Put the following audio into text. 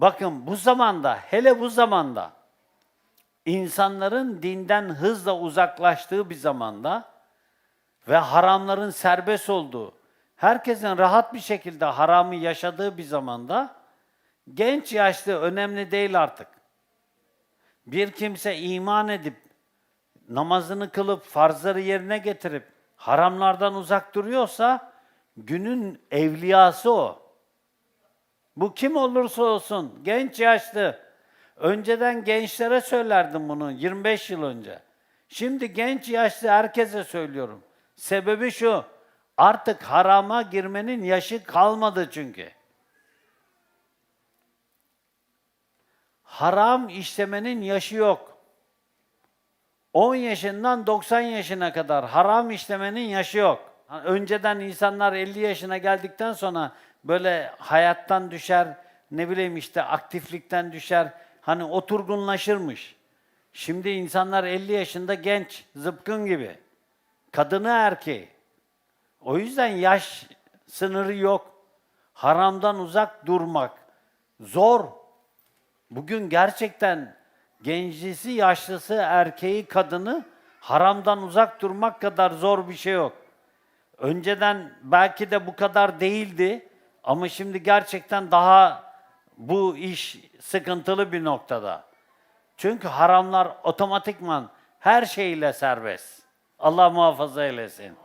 Bakın bu zamanda, hele bu zamanda insanların dinden hızla uzaklaştığı bir zamanda ve haramların serbest olduğu, herkesin rahat bir şekilde haramı yaşadığı bir zamanda genç yaşlı önemli değil artık. Bir kimse iman edip namazını kılıp farzları yerine getirip haramlardan uzak duruyorsa günün evliyası o. Bu kim olursa olsun, genç yaşlı. Önceden gençlere söylerdim bunu 25 yıl önce. Şimdi genç yaşlı herkese söylüyorum. Sebebi şu, artık harama girmenin yaşı kalmadı çünkü. Haram işlemenin yaşı yok. 10 yaşından 90 yaşına kadar haram işlemenin yaşı yok. Önceden insanlar 50 yaşına geldikten sonra böyle hayattan düşer, ne bileyim işte aktiflikten düşer, hani oturgunlaşırmış. Şimdi insanlar 50 yaşında genç, zıpkın gibi. Kadını erkeği. O yüzden yaş sınırı yok. Haramdan uzak durmak zor. Bugün gerçekten gencisi, yaşlısı, erkeği, kadını haramdan uzak durmak kadar zor bir şey yok. Önceden belki de bu kadar değildi ama şimdi gerçekten daha bu iş sıkıntılı bir noktada. Çünkü haramlar otomatikman her şeyle serbest. Allah muhafaza eylesin.